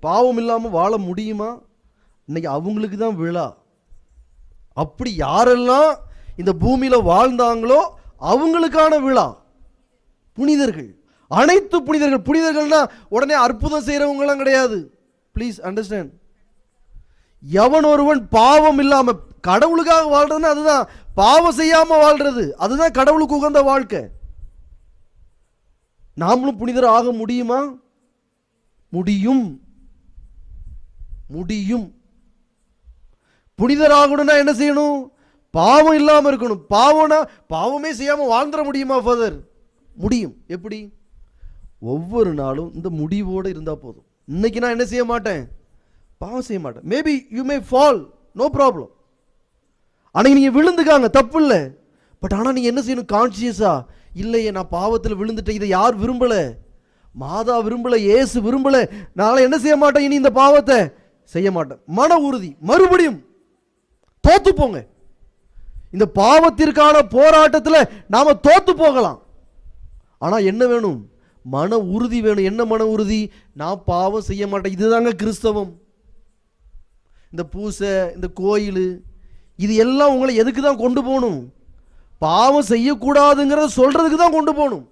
பாவம் இல்லாமல் வாழ முடியுமா? இன்னைக்கு அவங்களுக்கு தான் விழா. அப்படி யாரெல்லாம் இந்த பூமியில் வாழ்ந்தாங்களோ அவங்களுக்கான விழா. புனிதர்கள். அனைத்து புனிதர்கள். புனிதர்கள்னா உடனே அற்புதம் செய்கிறவங்களாம் கிடையாது. ப்ளீஸ் அண்டர்ஸ்டாண்ட் எவன் ஒருவன் பாவம் இல்லாம கடவுளுக்காக வாழ்றதுன்னா அதுதான். பாவம் செய்யாம வாழ்றது. அதுதான் கடவுளுக்கு உகந்த வாழ்க்கை. நாமளும் புனிதர் ஆக முடியுமா? முடியும். முடியும். புனிதராகணும்னா என்ன செய்யணும்? பாவம் இல்லாமல் இருக்கணும். பாவம்னா பாவமே செய்யாமல் வாழ்ந்துட முடியுமா ஃபாதர் முடியும். எப்படி? ஒவ்வொரு நாளும் இந்த முடிவோடு இருந்தால் போதும். இன்னைக்கு நான் என்ன செய்ய மாட்டேன்? பாவம் செய்ய மாட்டேன். Maybe you may fall no problem அன்னைக்கு நீங்கள் விழுந்துக்காங்க. தப்பு இல்லை. பட் ஆனால் நீங்கள் என்ன செய்யணும்? கான்சியஸா இல்லையே நான் பாவத்தில் விழுந்துட்டேன். இதை யார் விரும்பலை? மாதா விரும்பலை. ஏசு விரும்பலை. நான் என்ன செய்ய மாட்டேன் இனி இந்த பாவத்தை? செய்ய மாட்டேன். மன உறுதி. மறுபடியும் தோத்து போங்க. இந்த பாவத்திற்கான போராட்டத்தில் நாம் தோத்து போகலாம். ஆனால் என்ன வேணும்? மன உறுதி வேணும். என்ன மன உறுதி? நான் பாவம் செய்ய மாட்டேன். இதுதாங்க கிறிஸ்தவம். இந்த பூசை இந்த கோயில் இது எல்லாம் உங்களை எதுக்கு தான் கொண்டு போகணும்? பாவம் செய்யக்கூடாதுங்கிறத சொல்கிறதுக்கு தான் கொண்டு போகணும்.